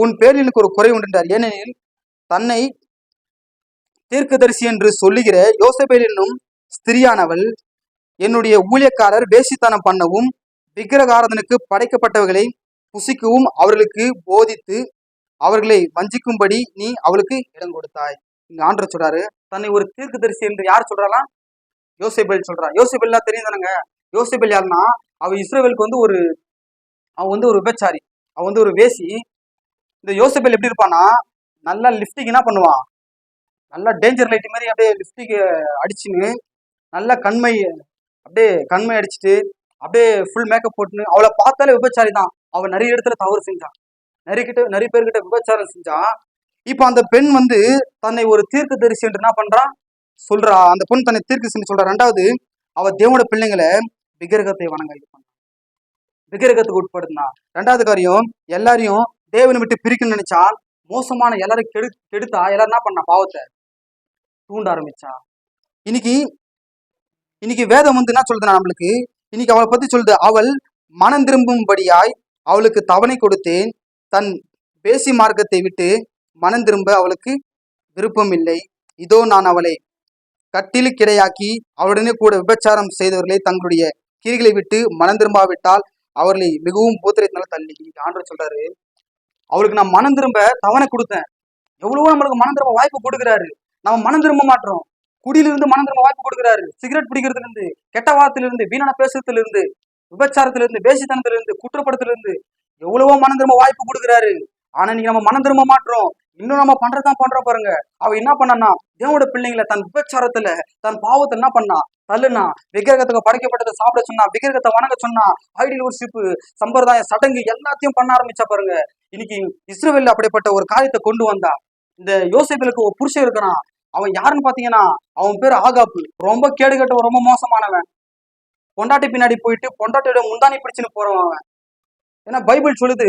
உன் பேரில் எனக்கு ஒரு குறை உண்டுன்றார். ஏனெனில் தன்னை தீர்க்கதரிசி என்று சொல்லுகிற யோசபேல் என்னும் ஸ்திரியானவள் என்னுடைய ஊழியக்காரர் வேசித்தனம் பண்ணவும் விக்கிரகாரதனுக்கு படைக்கப்பட்டவர்களை புசிக்கவும் அவர்களுக்கு போதித்து அவர்களை வஞ்சிக்கும்படி நீ அவளுக்கு இடம் கொடுத்தாய். இங்க ஆண்டர் சொல்றாரு தன்னை ஒரு தீர்க்கதரிசி என்று யார் சொல்றாளா? யோசேபேல் சொல்றா. யோசேபேல்லாம் தெரியும் தானேங்க. யோசேபேல் யாருன்னா அவ இஸ்ரேவேலுக்கு வந்து ஒரு அவன் வந்து ஒரு விபச்சாரி அவன் வந்து ஒரு வேசி இந்த யோசேபேல் எப்படி இருப்பான்னா நல்லா லிஃப்டிங் என்ன பண்ணுவான். நல்லா டேஞ்சர் லைட் மாதிரி அப்படியே லிப்டிக் அடிச்சுன்னு நல்லா கண்மை அப்படியே கண்மை அடிச்சுட்டு அப்படியே ஃபுல் மேக்கப் போட்டுன்னு அவளை பார்த்தாலே விபச்சாரி தான். அவள் நிறைய இடத்துல தவறு செஞ்சான். நிறைய கிட்ட நிறைய பேர்கிட்ட விபச்சாரம் செஞ்சான். இப்போ அந்த பெண் வந்து தன்னை ஒரு தீர்க்க தரிசி என்று என்ன பண்றான்? சொல்றா. அந்த பெண் தன்னை தீர்க்க சொல்றா. ரெண்டாவது அவ தேவனோட பிள்ளைங்களை விக்கிரகத்தை வணங்க இது பண்ண விக்கிரகத்துக்கு உட்படுத்தினா ரெண்டாவது காரியம் எல்லாரையும் தேவனை விட்டு பிரிக்கணும்னு நினைச்சா மோசமான எல்லாரும் கெடு கெடுத்தா எல்லாரும் என்ன பண்ண பாவத்தை? தூண்ட ஆரம்பிச்சா. இன்னைக்கு இன்னைக்கு வேதம் வந்து என்ன சொல்லுதுன்னா நம்மளுக்கு இன்னைக்கு அவளை பத்தி சொல்லுது அவள் மனம் திரும்பும்படியாய் அவளுக்கு தவணை கொடுத்தேன். தன் பேசி மார்க்கத்தை விட்டு மனம் திரும்ப அவளுக்கு விருப்பம் இல்லை. இதோ நான் அவளை கட்டிலு கிடையாக்கி அவளுடனே கூட விபச்சாரம் செய்தவர்களை தங்களுடைய கீரிகளை விட்டு மனம் திரும்பாவிட்டால் அவர்களை மிகவும் பூத்திரத்தினால தள்ளி ஆண்டவர் சொல்றாரு அவளுக்கு நான் மனம் திரும்ப தவணை கொடுத்தேன். எவ்வளவோ நம்மளுக்கு மனம் திரும்ப வாய்ப்பு கொடுக்குறாரு. நம்ம மனம் திரும்ப மாட்டோம். குடியிலிருந்து மனம் திரும்ப வாய்ப்பு கொடுக்குறாரு. சிகரெட் பிடிக்கிறதுல இருந்து கெட்ட வார்த்தையில இருந்து வீணான பேசுறதுல இருந்து விபச்சாரத்துல இருந்து பேசித்தனத்துல இருந்து குற்றப்படத்துல இருந்து எவ்வளவோ மனம் திரும்ப வாய்ப்பு கொடுக்குறாரு. ஆனா நீங்க நம்ம மனம் திரும்ப மாட்டோம். இன்னும் நம்ம பண்றதுதான் பண்றோம் பாருங்க. அவ என்ன பண்ணனா தேவோட பிள்ளைங்களை தன் விபச்சாரத்துல தன் பாவத்தை என்ன பண்ணா? தள்ளுனா விக்கிரகத்துக்கு படைக்கப்பட்டதை சாப்பிட சொன்னா விக்கிரகத்தை வணங்க சொன்னா ஐடியல் ஒர்ஷிப்பு சம்பிரதாய சடங்கு எல்லாத்தையும் பண்ண ஆரம்பிச்சா பாருங்க. இன்னைக்கு இஸ்ரேவேல்ல அப்படிப்பட்ட ஒரு காரியத்தை கொண்டு வந்தா இந்த யோசேப்பிலுக்கு ஒரு புருஷன் இருக்கிறான். அவன் யாருன்னு பாத்தீங்கன்னா அவன் பேர் ஆகாப்பு. ரொம்ப கேடு கட்டவன் ரொம்ப மோசமானவன். பொண்டாட்டி பின்னாடி போயிட்டு பொண்டாட்டியோட முந்தானி பிடிச்சுன்னு போறவன் அவன். ஏன்னா பைபிள் சொல்லுது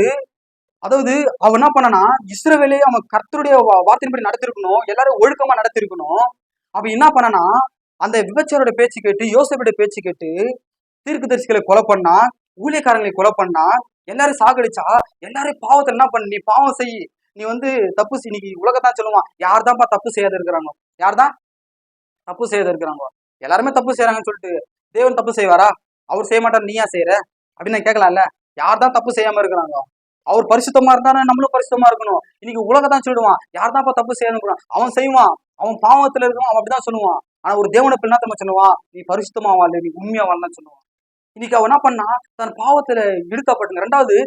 அதாவது அவன் என்ன பண்ணனா இஸ்ரவேலே அவன் கர்த்தருடைய வார்த்தையின்படி நடத்திருக்கணும் எல்லாரும் ஒழுக்கமா நடத்திருக்கணும். அவன் என்ன பண்ணனா அந்த விபச்சாரோட பேச்சு கேட்டு யோசேப்போட பேச்சு கேட்டு தீர்க்கு தரிசிகளை கொலை பண்ணா ஊழியக்காரங்களை கொலை பண்ணா எல்லாரும் சாகடிச்சா எல்லாரும் பாவத்தை என்ன பண்ண நீ பாவம் செய் நீ வந்து தப்பு செய் இன்னைக்கு உலகத்தான் சொல்லுவான் யார் தான்ப்பா தப்பு செய்யாத இருக்கிறாங்க? யார் தான் தப்பு செய்யாத இருக்கிறாங்க? எல்லாருமே தப்பு செய்யறாங்கன்னு சொல்லிட்டு தேவன் தப்பு செய்வாரா? அவர் செய்ய மாட்டார் நீயா செய்யற அப்படின்னு நான் கேட்கலாம்ல. யார் தான் தப்பு செய்யாம இருக்கிறாங்க? அவர் பரிசுத்தமா இருந்தா நம்மளும் பரிசுத்தமா இருக்கணும். இன்னைக்கு உலகத்தான் சொல்லிடுவான் யார் தான் தப்பு செய்யணும் அவன் செய்வான். அவன் பாவத்துல இருக்கான் அவன் அப்படிதான் சொல்லுவான். ஆனா ஒரு தேவனை பின்னா நம்ம சொல்லுவான் நீ பரிசுத்தமா வாழ நீ உண்மையா வாழலாம் சொல்லுவான் இன்னைக்கு அவன் என்ன பண்ணா தன் பாவத்துல இழுக்கப்பட்டு ரெண்டாவது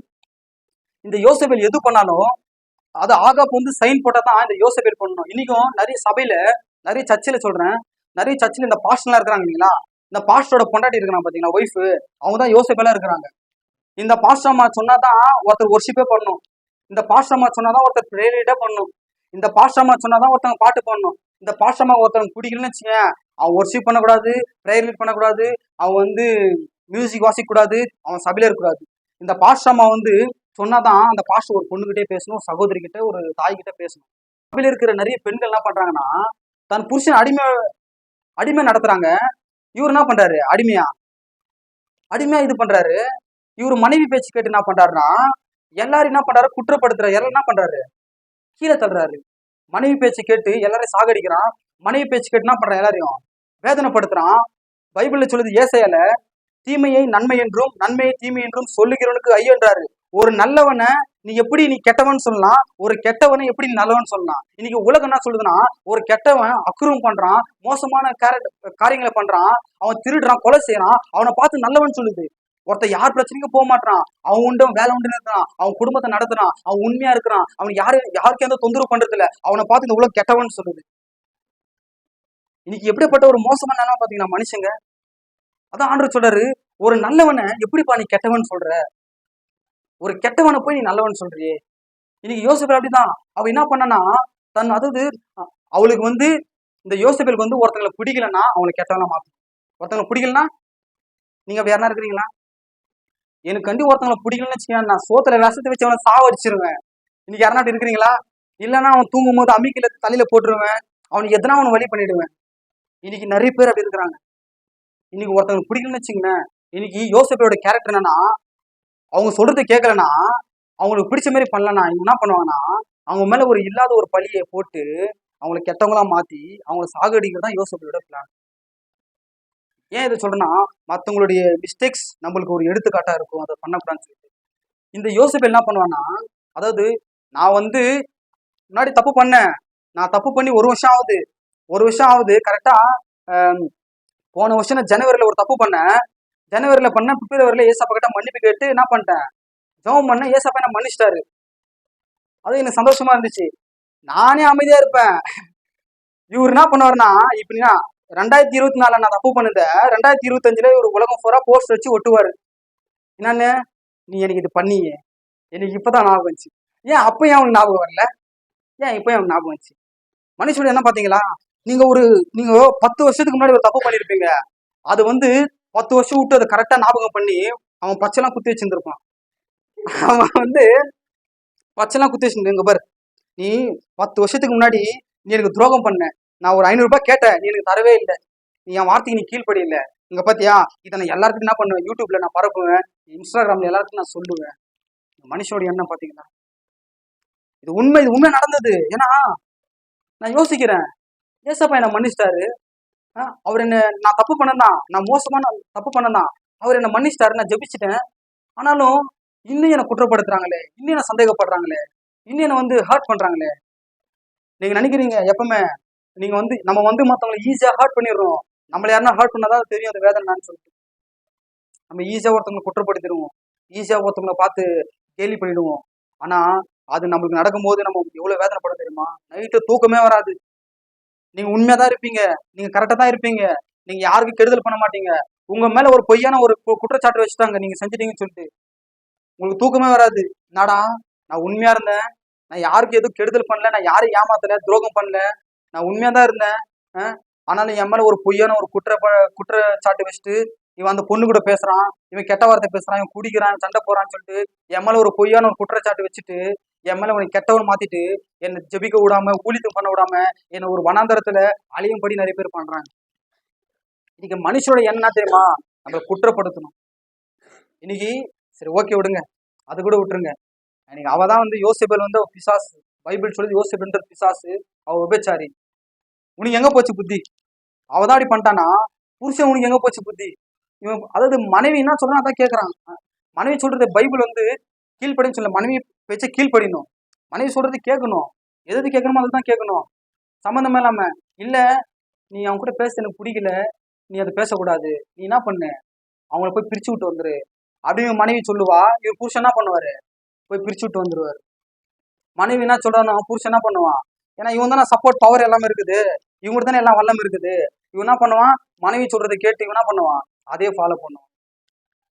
இந்த யோசபேல் எது பண்ணாலும் அது ஆகாப் வந்து சைன் போட்டாதான் இந்த யோசபேல் பண்ணணும். இன்னைக்கும் நிறைய சபையில நிறைய சர்ச்சில் சொல்றேன் நிறைய சர்ச்சில் இந்த பாஸ்டர்லாம் இருக்கிறாங்க இல்லைங்களா? இந்த பாஸ்டரோட பொண்டாட்டி இருக்கிறாங்க பாத்தீங்கன்னா ஒய்ஃப் அவங்க தான் யோசபேலாம் இருக்கிறாங்க. இந்த பாஸ்டர்மா சொன்னாதான் ஒருத்தர் ஒர்ஷிப்பே பண்ணணும். இந்த பாஸ்டர்மா சொன்னாதான் ஒருத்தர் ப்ரேயரே பண்ணணும். இந்த பாஸ்டர்மா சொன்னாதான் ஒருத்தவங்க பாட்டு பண்ணும் இந்த பாஸ்டர்மா ஒருத்தவங்க பிடிக்கலன்னு வச்சுக்கேன் அவன் ஒர்ஷிப் பண்ணக்கூடாது ப்ரேயர் லீட் பண்ணக்கூடாது அவன் வந்து மியூசிக் வாசிக்கக்கூடாது அவன் சபையில இருக்கக்கூடாது இந்த பாஸ்டர்மா வந்து சொன்னாதான் அந்த பாஸ்டர் ஒரு பொண்ணுகிட்டே பேசணும் சகோதரி கிட்ட ஒரு தாய் கிட்ட பேசணும். சபையில இருக்கிற நிறைய பெண்கள் என்ன பண்றாங்கன்னா தன் புருஷன் அடிமை அடிமை நடத்துறாங்க. இவர் என்ன பண்றாரு? அடிமையா? அடிமையா இது பண்றாரு? இவர் மனைவி பேச்சு கேட்டு என்ன பண்றாருன்னா எல்லாரும் என்ன பண்றாரு? குற்றப்படுத்துறாரு. எல்லாரும் என்ன பண்றாரு? கீழே தள்ளுறாரு. மனைவி பேச்சு கேட்டு எல்லாரையும் சாகடிக்கிறான். மனைவி பேச்சு கேட்டு என்ன பண்றான் எல்லாரையும்? வேதனைப்படுத்துறான். பைபிள்ல சொல்லுது ஏசையால தீமையை நன்மை என்றும் நன்மையை தீமை என்றும் சொல்லுகிறவனுக்கு ஐயன்றாரு ஒரு நல்லவனை நீ எப்படி நீ கெட்டவன் சொல்லலாம்? ஒரு கெட்டவனை எப்படி நல்லவன் சொல்லலாம்? இன்னைக்கு உலகம் என்ன சொல்லுதுன்னா ஒரு கெட்டவன் அக்ரூவம் பண்றான் மோசமான கேரக்டர் காரியங்களை பண்றான் அவன் திருடுறான் கொலை செய்யறான் அவனை பார்த்து நல்லவன் சொல்லுது. ஒருத்தன் யார் பிரச்சனைக்கும் போக மாட்டான் அவன் உண்டும் வேலை உண்டு இருக்கிறான். அவன் குடும்பத்தை நடத்துறான். அவன் உண்மையா இருக்கிறான். அவன் யாரு யாருக்கு எந்த தொந்தரவு பண்றது இல்ல அவனை பார்த்து இந்த உலகம் கெட்டவன் சொல்லுது இன்னைக்கு எப்படிப்பட்ட ஒரு மோசமான நிலைமை பாத்தீங்கன்னா மனுஷங்க? அதான் ஆண்டு சொல்றாரு ஒரு நல்லவனை எப்படிப்பா நீ கெட்டவன் சொல்ற? ஒரு கெட்டவனை போய் நீ நல்லவன் சொல்றியே. இன்னைக்கு யோசிப்பர் அப்படிதான். அவ என்ன பண்ணனா தன் அதாவது அவளுக்கு வந்து இந்த யோசிப்பலுக்கு வந்து ஒருத்தங்களை பிடிக்கலன்னா அவங்களை கெட்டவனா மாத்தும் ஒருத்தங்களை பிடிக்கலன்னா நீங்க அப்படி யாருனா இருக்கிறீங்களா? எனக்கு கண்டி ஒருத்தவங்களை பிடிக்கலன்னு வச்சுக்கோங்க நான் சோத்துல விஷத்தை வச்சு அவனை சாவடிச்சிருவேன். இன்னைக்கு யாருனாட்டு இருக்கிறீங்களா? இல்லைன்னா அவன் தூங்கும் போது தலையில போட்டுருவேன். அவனுக்கு எதனா அவனை வழி பண்ணிடுவேன். இன்னைக்கு நிறைய பேர் அப்படி இருக்கிறாங்க. இன்னைக்கு ஒருத்தவங்களுக்கு பிடிக்கலன்னு வச்சுக்கோங்களேன் இன்னைக்கு யோசப்பையோட கேரக்டர் என்னன்னா அவங்க சொல்றது கேட்கலன்னா அவங்களுக்கு பிடிச்ச மாதிரி பண்ணலன்னா இவங்க என்ன பண்ணுவாங்கன்னா அவங்க மேல ஒரு இல்லாத ஒரு பழியை போட்டு அவங்களை கெட்டவங்களா மாத்தி அவங்கள சாகடிக்கிறது தான் யோசப்பையோட பிளான் ஏன் இதை சொல்றேன்னா மற்றவங்களுடைய மிஸ்டேக்ஸ் நம்மளுக்கு ஒரு எடுத்துக்காட்டாக இருக்கும். அதை பண்ணக்கூடாதுன்னு சொல்லிட்டு. இந்த யோசிப்பு என்ன பண்ணுவான்னா அதாவது நான் வந்து முன்னாடி தப்பு பண்ணேன். நான் தப்பு பண்ணி ஒரு வருஷம் ஆகுது. ஒரு வருஷம் ஆகுது கரெக்டாக போன வருஷம் நான் ஜனவரியில் ஒரு தப்பு பண்ணேன். ஜனவரியில் பண்ணேன் பிப்ரவரியில் ஏசப்பா கிட்ட மன்னிப்பு கேட்டு என்ன பண்ணிட்டேன்? ஜெபம் பண்ண ஏசப்பா என்ன மன்னிச்சிட்டாரு. அது எனக்கு சந்தோஷமா இருந்துச்சு. நானே அமைதியா இருப்பேன். இவர் என்ன பண்ணுவாருன்னா இப்படின்னா ரெண்டாயிரத்தி இருபத்தி நாலு நான் தப்பு பண்ணிருந்தேன் ரெண்டாயிரத்தி இருபத்தஞ்சுல ஒரு உலகம் பூரா போஸ்ட் வச்சு ஒட்டுவாரு. என்னன்னு நீ எனக்கு இது பண்ணியே. எனக்கு இப்பதான் ஞாபகம் வந்துச்சு. ஏன் அப்ப ஏன் அவனுக்கு ஞாபகம் வரல? ஏன் இப்போ அவனுக்கு ஞாபகம் வந்துச்சு? மனுஷனுடைய என்ன பாத்தீங்களா நீங்க ஒரு நீங்க பத்து வருஷத்துக்கு முன்னாடி ஒரு தப்பு பண்ணிருப்பீங்க. அது வந்து பத்து வருஷம் விட்டு அதை கரெக்டா ஞாபகம் பண்ணி அவன் பச்சைலாம் குத்தி வச்சிருந்திருப்பான். அவன் வந்து பச்சைலாம் குத்தி வச்சிருந்தீங்க பாரு. நீ பத்து வருஷத்துக்கு முன்னாடி நீ எனக்கு துரோகம் பண்ண. நான் ஒரு ஐநூறுபா கேட்டேன் நீ எனக்கு தரவே இல்லை. நீ என் வார்த்தைக்கு நீ கீழ்படி இல்லை இங்கே பார்த்தியா இதை நான் எல்லாத்துக்கும் என்ன பண்ணுவேன்? யூடியூப்ல நான் பரப்புவேன் இன்ஸ்டாகிராமில் எல்லாத்துக்கும் நான் சொல்லுவேன். இந்த மனுஷனோட எண்ணம் பார்த்தீங்கன்னா இது உண்மை இது உண்மை நடந்தது. ஏன்னா நான் யோசிக்கிறேன். ஏசப்பா என்னை மன்னிச்சிட்டாரு. ஆ, அவர் என்ன நான் தப்பு பண்ணதான் நான் மோசமான தப்பு பண்ணதான் அவர் என்ன மன்னிச்சிட்டாரு நான் ஜெபிச்சிட்டேன். ஆனாலும் இன்னும் என்னை குற்றப்படுத்துறாங்களே இன்னும் என்னை சந்தேகப்படுறாங்களே இன்னும் என்னை வந்து ஹர்ட் பண்றாங்களே. நீங்க நினைக்கிறீங்க எப்பவுமே நீங்க வந்து நம்ம வந்து மத்தவங்களை ஈஸியா ஹர்ட் பண்ணிடுறோம். நம்மள யாருன்னா ஹர்ட் பண்ணாதான் தெரியும் அது வேதனைன்னு சொல்லிட்டு. நம்ம ஈஸியா ஒருத்தவங்களை குற்றப்படுத்திடுவோம். ஈஸியா ஒருத்தவங்களை பார்த்து கேலி பண்ணிடுவோம். ஆனா அது நம்மளுக்கு நடக்கும்போது நம்ம எவ்வளவு வேதனைப்பட தெரியுமா? நைட்டு தூக்கமே வராது. நீங்க உண்மையாக தான் இருப்பீங்க. நீங்க கரெக்டா தான் இருப்பீங்க. நீங்க யாருக்கும் கெடுதல் பண்ண மாட்டீங்க. உங்க மேல ஒரு பொய்யான ஒரு கு- குற்றச்சாட்டு வச்சுட்டாங்க நீங்க செஞ்சிட்டீங்கன்னு சொல்லிட்டு. உங்களுக்கு தூக்கமே வராது. நாடா நான் உண்மையா இருந்தேன். நான் யாருக்கும் எதுவும் கெடுதல் பண்ணல. நான் யாரையும் ஏமாத்தல துரோகம் பண்ணல. நான் உண்மையா தான் இருந்தேன். ஆனாலும் என் மேல ஒரு பொய்யான ஒரு குற்ற குற்றச்சாட்டு வச்சுட்டு இவன் அந்த பொண்ணு கூட பேசுறான் இவன் கெட்ட வார்த்தை பேசுறான் இவன் குடிக்கிறான் சண்டை போறான்னு சொல்லிட்டு என் மேல ஒரு பொய்யான ஒரு குற்றச்சாட்டு வச்சுட்டு என் மேல உனக்கு கெட்டவன் மாத்திட்டு என்னை ஜெபிக்க விடாம ஊழியம் பண்ண விடாம என்னை ஒரு வனாந்தரத்துல அழியும்படி நிறைய பேர் பண்றாங்க. இன்னைக்கு மனுஷோட என்ன தெரியுமா? நம்மளை குற்றப்படுத்தணும். இன்னைக்கு சரி ஓகே விடுங்க. அது கூட விட்டுருங்க. இன்னைக்கு அவள் தான் வந்து யோசிபல் வந்து பிசாசு பைபிள் சொல்லி யோசிப்புன்ற பிசாசு அவ உபச்சாரி உனக்கு எங்க போச்சு புத்தி? அவ தான் அப்படி பண்ணிட்டானா புருஷன் உனக்கு எங்க போச்சு புத்தி? இவன் அதாவது மனைவி என்ன சொல்றான் அதான் கேட்கறான் மனைவி சொல்றது பைபிள் வந்து கீழ்ப்படின்னு சொல்ல மனைவி பேச்ச கீழ்ப்படிணும். மனைவி சொல்றது கேட்கணும். எது எது கேட்கணுமோ அதை தான் கேட்கணும். சம்மந்தமே இல்லாம இல்ல நீ அவங்க கூட பேச எனக்கு பிடிக்கல. நீ அதை பேசக்கூடாது. நீ என்ன பண்ணு? அவங்கள போய் பிரிச்சு விட்டு வந்துரு. அப்படின்னு மனைவி சொல்லுவா. இவர் புருஷன் என்ன பண்ணுவாரு? போய் பிரிச்சு விட்டு வந்துருவாரு. மனைவி என்ன சொல்றானோ புருஷன் என்ன பண்ணுவான்? ஏன்னா இவன் தானே சப்போர்ட் பவர் எல்லாமே இருக்குது. இவங்க தானே எல்லாம் வல்லம் இருக்குது. இவன் என்ன பண்ணுவான்? மனைவி சொல்றதை கேட்டு இவன் என்ன பண்ணுவான்? அதே ஃபாலோ பண்ணுவான்.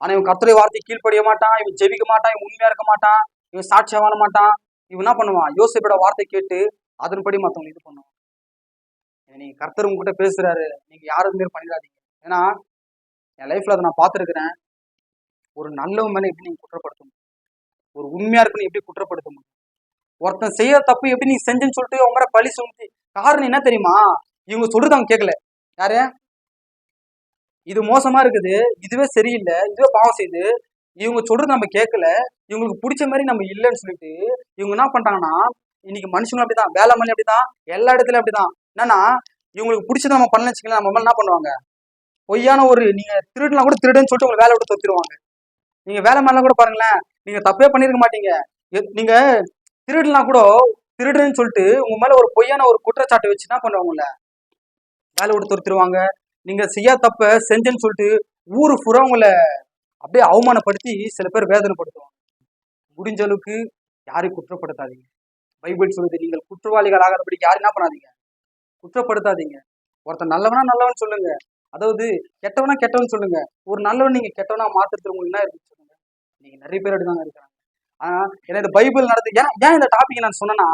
ஆனா இவன் கத்துரை வார்த்தை கீழ்ப்படிய மாட்டான். இவன் ஜெபிக்க மாட்டான். இவன் உண்மையா இருக்க மாட்டான். இவன் சாட்சியம் வாழ மாட்டான். இவன் என்ன பண்ணுவான்? யோசிப்போட வார்த்தை கேட்டு அதன்படி மத்தவங்க இது பண்ணுவான். நீங்க கர்த்தர் உங்ககிட்ட பேசுறாரு. நீங்க யாரும் மாரி பண்ணிடாதீங்க. ஏன்னா என் லைஃப்ல அதை நான் பார்த்துருக்கிறேன். ஒரு நல்லவன் மேலே எப்படி நீங்க குற்றப்படுத்த முடியும்? ஒரு உண்மையா இருக்குன்னு எப்படி குற்றப்படுத்த முடியும்? ஒருத்தன் செய்யற தப்பு எப்படி நீ செஞ்சுன்னு சொல்லிட்டு அவங்க பழி சுமத்தி காரணம் என்ன தெரியுமா? இவங்க சொல்றது அவங்க கேட்கல யாரு? இது மோசமா இருக்குது. இதுவே சரியில்லை. இதுவே பாவம் செய்யுது இவங்க சொல்றது நம்ம கேட்கல இவங்களுக்கு பிடிச்ச மாதிரி நம்ம இல்லைன்னு சொல்லிட்டு இவங்க என்ன பண்றாங்கன்னா இன்னைக்கு மனுஷங்களும் அப்படிதான். வேலை மணி அப்படிதான். எல்லா இடத்துலயும் அப்படிதான். என்னன்னா இவங்களுக்கு பிடிச்சதை நம்ம பண்ணல வச்சுக்கலாம் நம்ம என்ன பண்ணுவாங்க? பொய்யான ஒரு நீங்க திருடலாம் கூட திருடுன்னு சொல்லிட்டு உங்களை வேலை விட்டு தொத்திருவாங்க. நீங்க வேலை மேலாம் கூட பாருங்களேன். நீங்க தப்பே பண்ணிருக்க மாட்டீங்க. நீங்க திருடலாம் கூட திருடுன்னு சொல்லிட்டு உங்க மேல ஒரு பொய்யான ஒரு குற்றச்சாட்டு வச்சு என்ன பண்ணுவாங்கல்ல? வேலை விட்டு துரத்திடுவாங்க நீங்க செய்யா தப்ப செஞ்சேன்னு சொல்லிட்டு ஊரு பூரா உங்களை அப்படியே அவமானப்படுத்தி சில பேர் வேதனைப்படுத்துவாங்க. முடிஞ்ச அளவுக்கு யாரையும் குற்றப்படுத்தாதீங்க. பைபிள் சொல்லுது நீங்கள் குற்றவாளிகள் ஆகாதபடி யாரும் என்ன பண்ணாதீங்க? குற்றப்படுத்தாதீங்க. ஒருத்தன் நல்லவனா நல்லவன் சொல்லுங்க. அதாவது கெட்டவனா கெட்டவன் சொல்லுங்க. ஒரு நல்லவன் நீங்க கெட்டவனா மாத்துறது உங்களுக்கு என்ன இருக்கு சொல்லுங்க. நீங்க நிறைய பேர் அப்படிதாங்க இருக்கிறாங்க ஏன்னா இந்த பைபிள் நடந்து ஏன் ஏன் இந்த டாபிக் நான் சொன்னேன்னா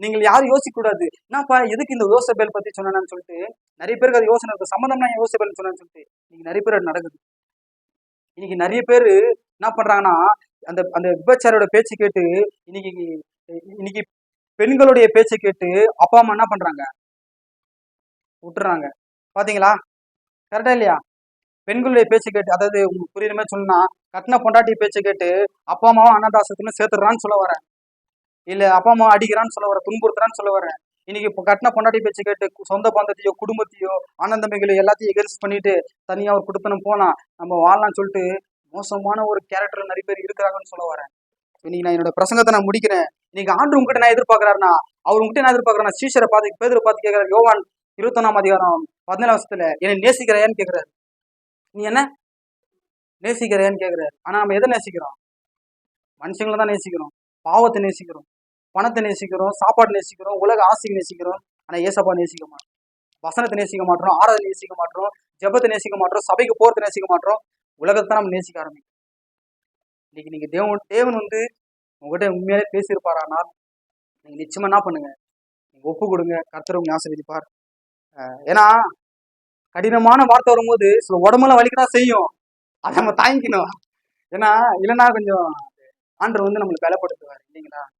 நீங்கள் யாரும் யோசிக்க கூடாது. என்னப்பா எதுக்கு இந்த யோசபேல் பத்தி சொன்னேன்னு சொல்லிட்டு நிறைய பேருக்கு அது யோசனை இருக்கு. சம்மந்தம்னா யோசபேல் சொன்னேன்னு சொல்லிட்டு இன்னைக்கு நிறைய பேர் அது நடக்குது. இன்னைக்கு நிறைய பேர் என்ன பண்றாங்கன்னா அந்த அந்த விபச்சாரோட பேச்சு கேட்டு இன்னைக்கு இன்னைக்கு பெண்களுடைய பேச்சை கேட்டு அப்பா அம்மா என்ன பண்றாங்க? விட்டுறாங்க. பாத்தீங்களா? கரெக்டா இல்லையா? பெண்களுடைய பேச்சு கேட்டு அதாவது உங்களுக்கு புரியுற மாதிரி சொன்னா கட்டின பொண்டாட்டி பேச்சு கேட்டு அப்பா அம்மாவும் அன்னதாசத்துல சேர்த்துடுறான்னு சொல்ல வரேன். இல்ல அப்பா அம்மா அடிக்கிறான்னு சொல்ல வரேன் துன்புறுத்துறான்னு சொல்ல வரேன். இன்னைக்கு இப்போ கட்டின பொண்டாட்டி பேச்சு கேட்டு சொந்த பந்தத்தையோ குடும்பத்தையோ அண்ணன் எல்லாத்தையும் எகரிஸ் பண்ணிட்டு தனியாக ஒரு கொடுத்தனும் போனா நம்ம வாழலாம்னு சொல்லிட்டு மோசமான ஒரு கேரக்டர் நிறைய பேர் இருக்கிறாங்கன்னு சொல்ல வரேன். இன்னைக்கு நான் என்னோட பிரசங்கத்தை நான் முடிக்கிறேன். இன்னைக்கு ஆண்டு உங்ககிட்ட நான் எதிர்பார்க்குறாருனா அவர் உங்ககிட்ட நான் எதிர்பார்க்கறேன் சீஷரை பார்த்து பேதரை பார்த்து கேட்கிறார் யோவான் இருபத்தொன்னாம் அதிகாரம் பதினேழாம் வருஷத்துல என்னை நேசிக்கிறையான்னு கேட்கிறாரு. நீ என்ன? நேசிக்கிறையான்னு கேட்குற ஆனால் நம்ம எதை நேசிக்கிறோம்? மனுஷங்களை தான் நேசிக்கிறோம். பாவத்தை நேசிக்கிறோம். பணத்தை நேசிக்கிறோம். சாப்பாடு நேசிக்கிறோம். உலக ஆசையை நேசிக்கிறோம். ஆனால் ஏசப்பா நேசிக்க மாட்டோம். வசனத்தை நேசிக்க மாட்டோம். ஆராதனை நேசிக்க மாட்டோம். ஜெபத்தை நேசிக்க மாட்டோம். சபைக்கு போகிறத நேசிக்க மாட்டோம். உலகத்தை தான் நம்ம நேசிக்க ஆரம்பிக்கும் இன்னைக்கு நீங்கள் தேவன் தேவன் வந்து உங்ககிட்ட உண்மையாலே பேசியிருப்பாரானால் நீங்கள் நிச்சயமாக என்ன பண்ணுங்க? நீங்கள் ஒப்பு கொடுங்க. கர்த்தர் உங்களை ஆசீர்வதிப்பார். ஏன்னா கடினமான வார்த்தை வரும்போது சில உடம்பெல்லாம் வலிக்கதான் செய்யும். அதை நம்ம தாங்கிக்கணும். ஏன்னா இல்லைன்னா கொஞ்சம் ஆண்டர் வந்து நம்மளை பலப்படுத்துவார். இல்லைங்களா?